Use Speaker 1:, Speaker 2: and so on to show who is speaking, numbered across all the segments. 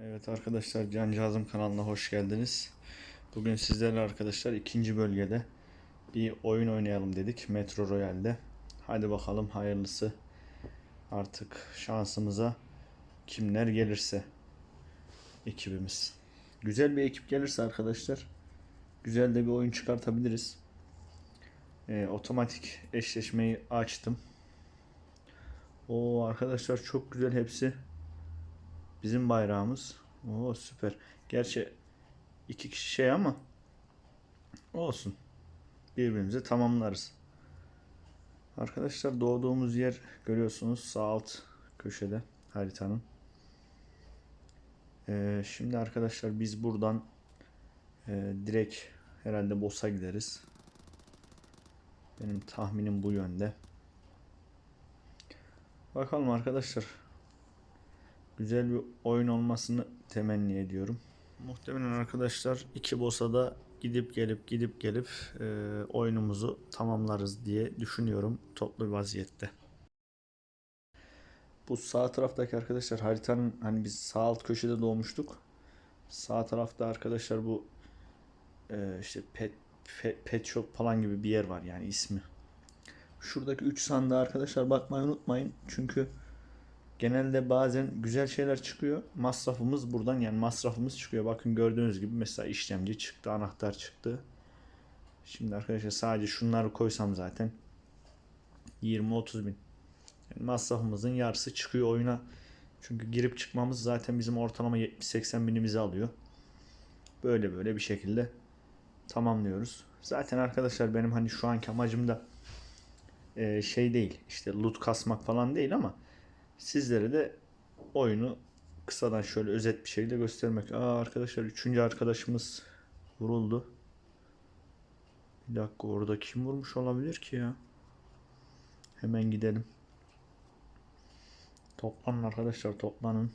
Speaker 1: Evet arkadaşlar Cancağızım kanalına hoş geldiniz. Bugün sizlerle arkadaşlar ikinci bölgede bir oyun oynayalım dedik Metro Royale'de. Hadi bakalım hayırlısı. Artık şansımıza kimler gelirse ekibimiz. Güzel bir ekip gelirse arkadaşlar güzel de bir oyun çıkartabiliriz. Ee, otomatik eşleşmeyi açtım. O arkadaşlar çok güzel hepsi. Bizim bayrağımız. Oo süper. Gerçi iki kişi şey ama olsun. Birbirimizi tamamlarız. Arkadaşlar doğduğumuz yer görüyorsunuz sağ alt köşede haritanın. Ee, şimdi arkadaşlar biz buradan e, direkt herhalde boss'a gideriz. Benim tahminim bu yönde. Bakalım arkadaşlar güzel bir oyun olmasını temenni ediyorum. Muhtemelen arkadaşlar iki boss'a da gidip gelip gidip gelip e, oyunumuzu tamamlarız diye düşünüyorum toplu bir vaziyette. Bu sağ taraftaki arkadaşlar haritanın hani biz sağ alt köşede doğmuştuk. Sağ tarafta arkadaşlar bu e, işte pet, pet, pet shop falan gibi bir yer var yani ismi. Şuradaki 3 sandığa arkadaşlar bakmayı unutmayın. Çünkü genelde bazen güzel şeyler çıkıyor. Masrafımız buradan yani masrafımız çıkıyor. Bakın gördüğünüz gibi mesela işlemci çıktı, anahtar çıktı. Şimdi arkadaşlar sadece şunları koysam zaten 20-30 bin. Yani masrafımızın yarısı çıkıyor oyuna. Çünkü girip çıkmamız zaten bizim ortalama 70-80 binimizi alıyor. Böyle böyle bir şekilde tamamlıyoruz. Zaten arkadaşlar benim hani şu anki amacım da e, şey değil. işte loot kasmak falan değil ama sizlere de oyunu kısadan şöyle özet bir şekilde göstermek. Aa arkadaşlar üçüncü arkadaşımız vuruldu. Bir dakika orada kim vurmuş olabilir ki ya? Hemen gidelim. Toplanın arkadaşlar toplanın.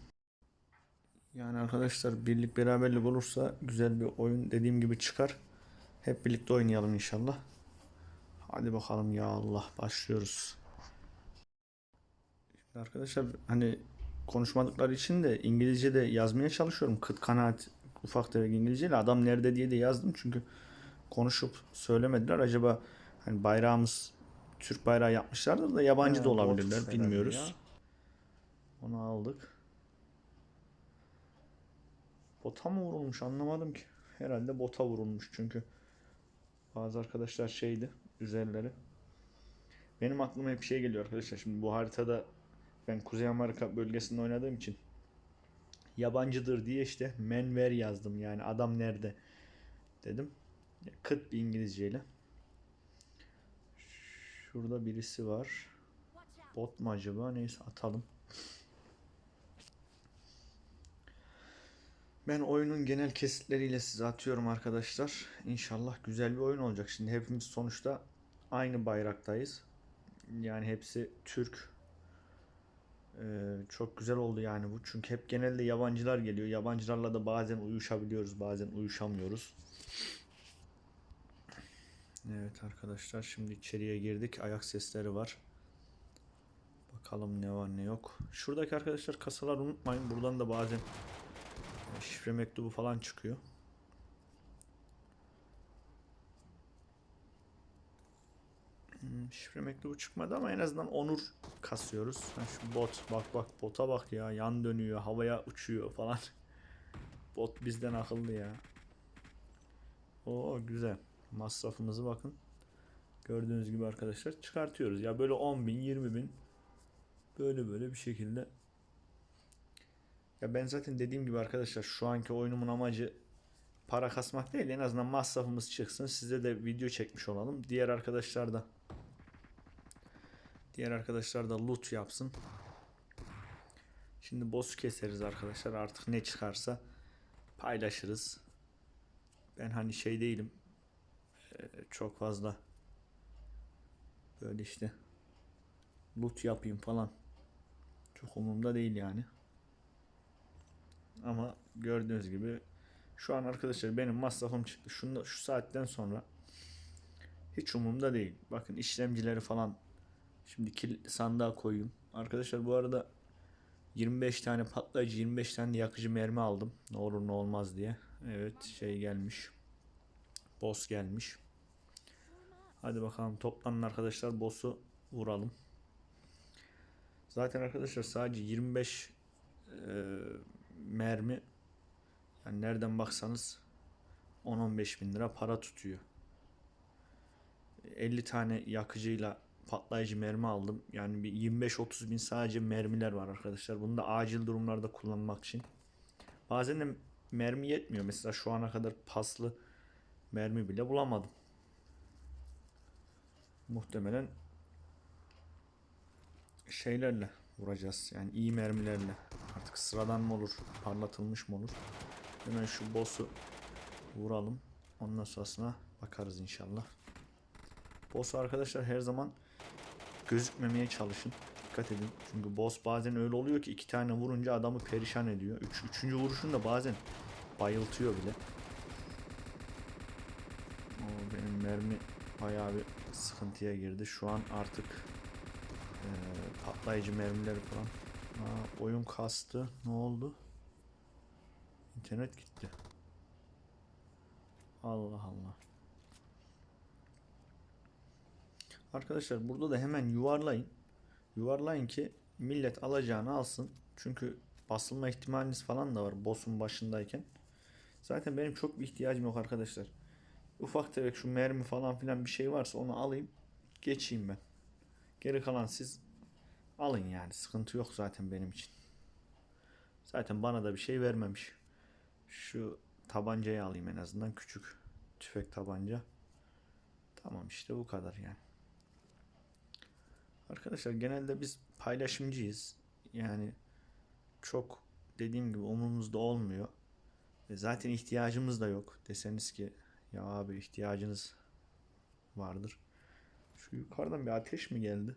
Speaker 1: Yani arkadaşlar birlik beraberlik olursa güzel bir oyun dediğim gibi çıkar. Hep birlikte oynayalım inşallah. Hadi bakalım ya Allah başlıyoruz. Arkadaşlar hani konuşmadıkları için de İngilizce de yazmaya çalışıyorum. Kıt kanaat ufak tefek İngilizceyle adam nerede diye de yazdım çünkü konuşup söylemediler. Acaba hani bayrağımız Türk bayrağı yapmışlardır da yabancı
Speaker 2: Ha,
Speaker 1: da olabilirler bilmiyoruz.
Speaker 2: herhalde
Speaker 1: Onu aldık. Bota mı vurulmuş anlamadım ki. Herhalde bota vurulmuş çünkü bazı arkadaşlar şeydi üzerleri. Benim aklıma hep şey geliyor arkadaşlar. Şimdi bu haritada ben Kuzey Amerika bölgesinde oynadığım için yabancıdır diye işte man where yazdım. Yani adam nerede dedim. Kıt bir İngilizceyle. Şurada birisi var. Bot mu acaba? Neyse atalım. Ben oyunun genel kesitleriyle size atıyorum arkadaşlar. İnşallah güzel bir oyun olacak. Şimdi hepimiz sonuçta aynı bayraktayız. Yani hepsi Türk. Ee, çok güzel oldu yani bu. Çünkü hep genelde yabancılar geliyor. Yabancılarla da bazen uyuşabiliyoruz, bazen uyuşamıyoruz. Evet arkadaşlar şimdi içeriye girdik. Ayak sesleri var. Bakalım ne var ne yok. Şuradaki arkadaşlar kasalar unutmayın. Buradan da bazen şifre mektubu falan çıkıyor. Hmm, şifre mektubu çıkmadı ama en azından onur kasıyoruz. Ha, şu bot bak bak bota bak ya yan dönüyor havaya uçuyor falan. Bot bizden akıllı ya. Oo güzel. Masrafımızı bakın. Gördüğünüz gibi arkadaşlar çıkartıyoruz. Ya böyle 10 bin 20 bin böyle böyle bir şekilde ya ben zaten dediğim gibi arkadaşlar şu anki oyunumun amacı para kasmak değil en azından masrafımız çıksın size de video çekmiş olalım. Diğer arkadaşlar da diğer arkadaşlar da loot yapsın. Şimdi boss keseriz arkadaşlar artık ne çıkarsa paylaşırız. Ben hani şey değilim ee, çok fazla böyle işte loot yapayım falan çok umurumda değil yani. Ama gördüğünüz gibi şu an arkadaşlar benim masrafım çıktı. Şunda, şu saatten sonra hiç umurumda değil. Bakın işlemcileri falan şimdi kilit sandığa koyayım. Arkadaşlar bu arada 25 tane patlayıcı 25 tane yakıcı mermi aldım. Ne olur ne olmaz diye. Evet şey gelmiş. Boss gelmiş. Hadi bakalım toplanın arkadaşlar boss'u vuralım. Zaten arkadaşlar sadece 25 e, mermi yani nereden baksanız 10-15 bin lira para tutuyor. 50 tane yakıcıyla patlayıcı mermi aldım. Yani bir 25-30 bin sadece mermiler var arkadaşlar. Bunu da acil durumlarda kullanmak için. Bazen de mermi yetmiyor. Mesela şu ana kadar paslı mermi bile bulamadım. Muhtemelen şeylerle vuracağız. Yani iyi mermilerle. Artık sıradan mı olur, parlatılmış mı olur? Hemen şu boss'u vuralım. Ondan sonrasına bakarız inşallah. Boss arkadaşlar her zaman gözükmemeye çalışın. Dikkat edin. Çünkü boss bazen öyle oluyor ki iki tane vurunca adamı perişan ediyor. Üç, üçüncü vuruşun da bazen bayıltıyor bile. O benim mermi bayağı bir sıkıntıya girdi. Şu an artık eee, patlayıcı mermileri falan. Aa, oyun kastı. Ne oldu? İnternet gitti. Allah Allah. Arkadaşlar burada da hemen yuvarlayın. Yuvarlayın ki millet alacağını alsın. Çünkü basılma ihtimaliniz falan da var boss'un başındayken. Zaten benim çok bir ihtiyacım yok arkadaşlar. Ufak tefek şu mermi falan filan bir şey varsa onu alayım. Geçeyim ben. Geri kalan siz alın yani. Sıkıntı yok zaten benim için. Zaten bana da bir şey vermemiş. Şu tabancayı alayım en azından. Küçük tüfek tabanca. Tamam işte bu kadar yani. Arkadaşlar genelde biz paylaşımcıyız. Yani çok dediğim gibi umurumuzda olmuyor. Ve zaten ihtiyacımız da yok. Deseniz ki ya abi ihtiyacınız vardır. Şu yukarıdan bir ateş mi geldi?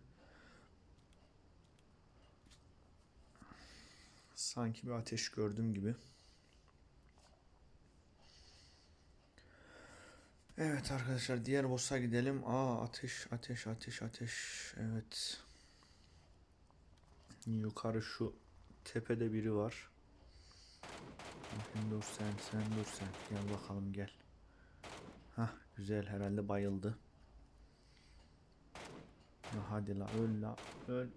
Speaker 1: Sanki bir ateş gördüm gibi. Evet arkadaşlar diğer boss'a gidelim. Aa ateş ateş ateş ateş. Evet. Yukarı şu tepede biri var. Dur sen sen dur sen. Gel bakalım gel. Hah güzel herhalde bayıldı. Ya hadi la öl la öl.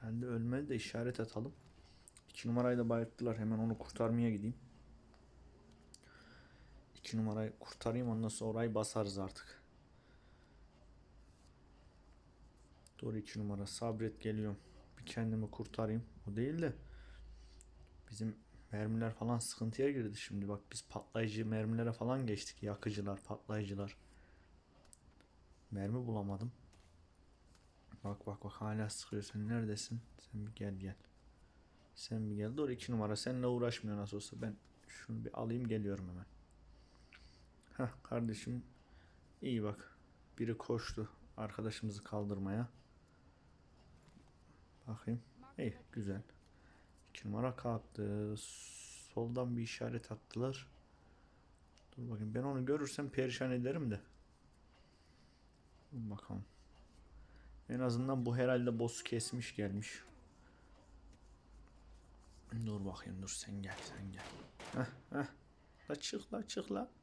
Speaker 1: Herhalde ölmedi de işaret atalım. İki numarayı da bayılttılar. Hemen onu kurtarmaya gideyim. İki numarayı kurtarayım ondan sonra orayı basarız artık. Doğru iki numara sabret geliyorum. Bir kendimi kurtarayım. O değil de bizim mermiler falan sıkıntıya girdi şimdi. Bak biz patlayıcı mermilere falan geçtik. Yakıcılar, patlayıcılar. Mermi bulamadım. Bak bak bak hala sıkıyor. Sen neredesin? Sen bir gel gel. Sen bir gel. Doğru iki numara. Seninle uğraşmıyor nasıl olsa. Ben şunu bir alayım geliyorum hemen. Heh kardeşim iyi bak. Biri koştu arkadaşımızı kaldırmaya. Bakayım. İyi güzel. İki numara kalktı. Soldan bir işaret attılar. Dur bakayım ben onu görürsem perişan ederim de. Dur bakalım. En azından bu herhalde boss kesmiş gelmiş. Dur bakayım dur sen gel sen gel. Heh heh. La çık la çık la.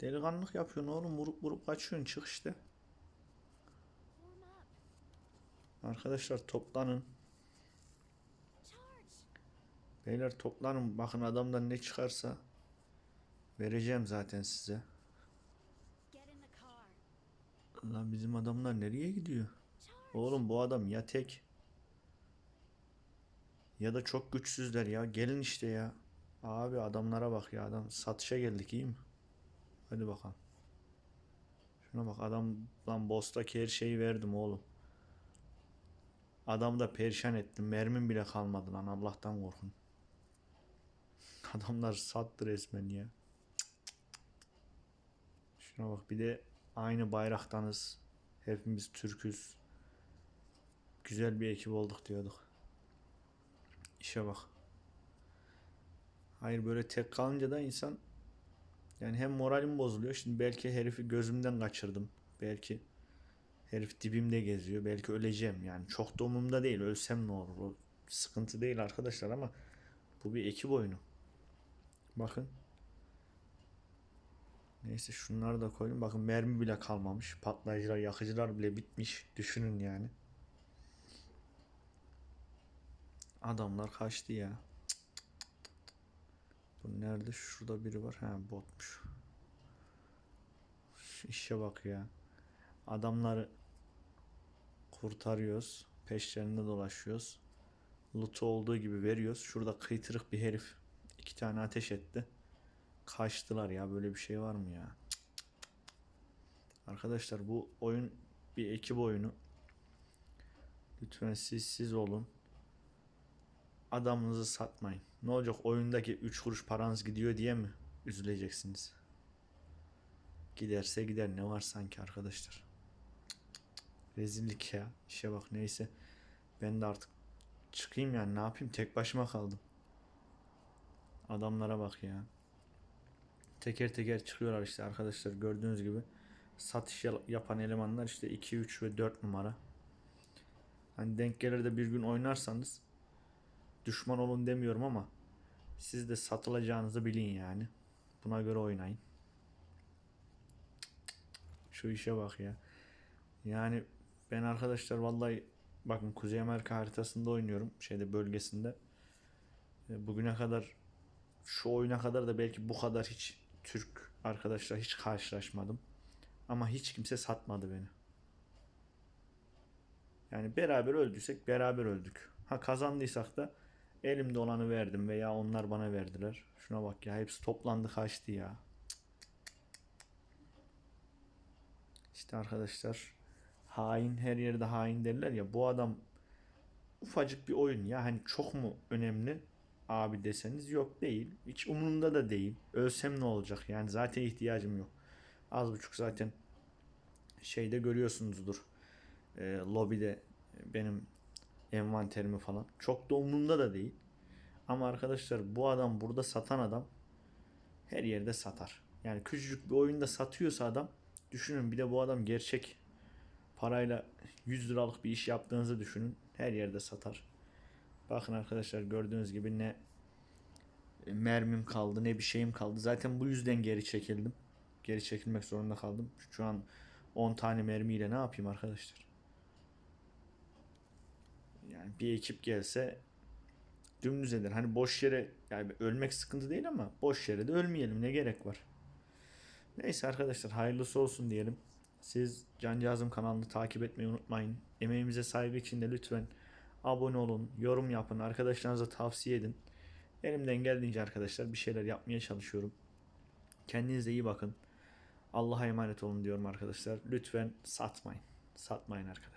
Speaker 1: Delikanlılık yapıyorsun oğlum. Vurup vurup kaçıyorsun. Çık işte. Arkadaşlar toplanın. Beyler toplanın. Bakın adamdan ne çıkarsa vereceğim zaten size. Lan bizim adamlar nereye gidiyor? Oğlum bu adam ya tek ya da çok güçsüzler ya. Gelin işte ya. Abi adamlara bak ya adam satışa geldik iyi mi? Hadi bakalım. Şuna bak adam lan boss'taki her şeyi verdim oğlum. Adam da perişan ettim. Mermim bile kalmadı lan Allah'tan korkun. Adamlar sattı resmen ya. Şuna bak bir de aynı bayraktanız. Hepimiz Türküz. Güzel bir ekip olduk diyorduk. İşe bak. Hayır böyle tek kalınca da insan yani hem moralim bozuluyor. Şimdi belki herifi gözümden kaçırdım. Belki Herif dibimde geziyor. Belki öleceğim yani. Çok da umurumda değil. Ölsem ne olur? O sıkıntı değil arkadaşlar ama bu bir ekip oyunu. Bakın. Neyse şunları da koyun. Bakın mermi bile kalmamış. Patlayıcılar, yakıcılar bile bitmiş. Düşünün yani. Adamlar kaçtı ya. Bu nerede? Şurada biri var. Ha botmuş. Şu işe bak ya. Adamları kurtarıyoruz. Peşlerinde dolaşıyoruz. Loot olduğu gibi veriyoruz. Şurada kıytırık bir herif. iki tane ateş etti. Kaçtılar ya. Böyle bir şey var mı ya? Arkadaşlar bu oyun bir ekip oyunu. Lütfen siz siz olun. Adamınızı satmayın. Ne olacak oyundaki 3 kuruş paranız gidiyor diye mi üzüleceksiniz? Giderse gider ne var sanki arkadaşlar. Rezillik ya. İşe bak neyse. Ben de artık çıkayım yani ne yapayım tek başıma kaldım. Adamlara bak ya. Teker teker çıkıyorlar işte arkadaşlar gördüğünüz gibi. Satış ya- yapan elemanlar işte 2, 3 ve 4 numara. Hani denk gelir de bir gün oynarsanız düşman olun demiyorum ama siz de satılacağınızı bilin yani. Buna göre oynayın. Şu işe bak ya. Yani ben arkadaşlar vallahi bakın Kuzey Amerika haritasında oynuyorum. Şeyde bölgesinde. E, Bugüne kadar şu oyuna kadar da belki bu kadar hiç Türk arkadaşlar hiç karşılaşmadım. Ama hiç kimse satmadı beni. Yani beraber öldüysek beraber öldük. Ha kazandıysak da elimde olanı verdim veya onlar bana verdiler. Şuna bak ya hepsi toplandı kaçtı ya. İşte arkadaşlar hain her yerde hain derler ya bu adam ufacık bir oyun ya hani çok mu önemli abi deseniz yok değil. Hiç umurumda da değil. Ölsem ne olacak yani zaten ihtiyacım yok. Az buçuk zaten şeyde görüyorsunuzdur. E, lobide benim envanterimi falan. Çok da umurumda da değil. Ama arkadaşlar bu adam burada satan adam her yerde satar. Yani küçücük bir oyunda satıyorsa adam düşünün bir de bu adam gerçek parayla 100 liralık bir iş yaptığınızı düşünün. Her yerde satar. Bakın arkadaşlar gördüğünüz gibi ne mermim kaldı ne bir şeyim kaldı. Zaten bu yüzden geri çekildim. Geri çekilmek zorunda kaldım. Şu an 10 tane mermiyle ne yapayım arkadaşlar? Yani bir ekip gelse dümdüz eder. Hani boş yere yani ölmek sıkıntı değil ama boş yere de ölmeyelim. Ne gerek var? Neyse arkadaşlar hayırlısı olsun diyelim. Siz Cancağızım kanalını takip etmeyi unutmayın. Emeğimize saygı için de lütfen abone olun, yorum yapın, arkadaşlarınıza tavsiye edin. Elimden geldiğince arkadaşlar bir şeyler yapmaya çalışıyorum. Kendinize iyi bakın. Allah'a emanet olun diyorum arkadaşlar. Lütfen satmayın. Satmayın arkadaşlar.